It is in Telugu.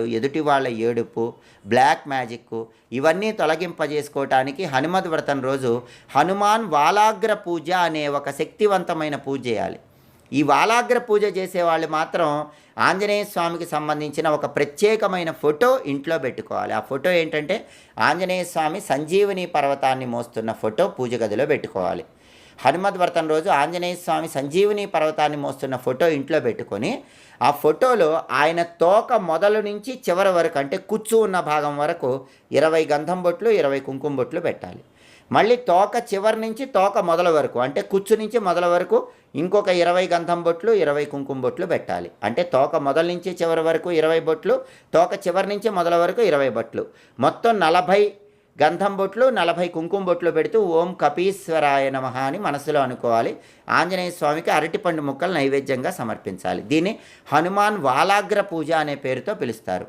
ఎదుటి వాళ్ళ ఏడుపు బ్లాక్ మ్యాజిక్ ఇవన్నీ తొలగింపజేసుకోవటానికి హనుమద్ వ్రతం రోజు హనుమాన్ వాలాగ్ర పూజ అనే ఒక శక్తివంతమైన పూజ చేయాలి. ఈ వాలాగ్ర పూజ చేసేవాళ్ళు మాత్రం ఆంజనేయ స్వామికి సంబంధించిన ఒక ప్రత్యేకమైన ఫోటో ఇంట్లో పెట్టుకోవాలి. ఆ ఫోటో ఏంటంటే ఆంజనేయ స్వామి సంజీవని పర్వతాన్ని మోస్తున్న ఫోటో పూజ గదిలో పెట్టుకోవాలి. హనుమద్ రోజు ఆంజనేయ స్వామి సంజీవని పర్వతాన్ని మోస్తున్న ఫోటో ఇంట్లో పెట్టుకొని ఆ ఫోటోలో ఆయన తోక మొదలు నుంచి చివరి వరకు అంటే కుచ్చు ఉన్న భాగం వరకు ఇరవై గంధం బొట్లు ఇరవై కుంకుమ బొట్లు పెట్టాలి. మళ్ళీ తోక చివరి నుంచి తోక మొదల వరకు అంటే కుచ్చు నుంచి మొదల వరకు ఇంకొక ఇరవై గంధం బొట్లు ఇరవై కుంకుమ బొట్లు పెట్టాలి. అంటే తోక మొదల నుంచి చివరి వరకు ఇరవై బొట్లు తోక చివరి నుంచి మొదల వరకు ఇరవై బొట్లు. మొత్తం నలభై గంధం బొట్లు నలభై కుంకుమ బొట్లు పెడుతూ ఓం కపీశ్వరాయ నమ అని మనసులో అనుకోవాలి. ఆంజనేయ స్వామికి అరటిపండు ముక్కలు నైవేద్యంగా సమర్పించాలి. దీన్ని హనుమాన్ వాలాగ్ర పూజ అనే పేరుతో పిలుస్తారు.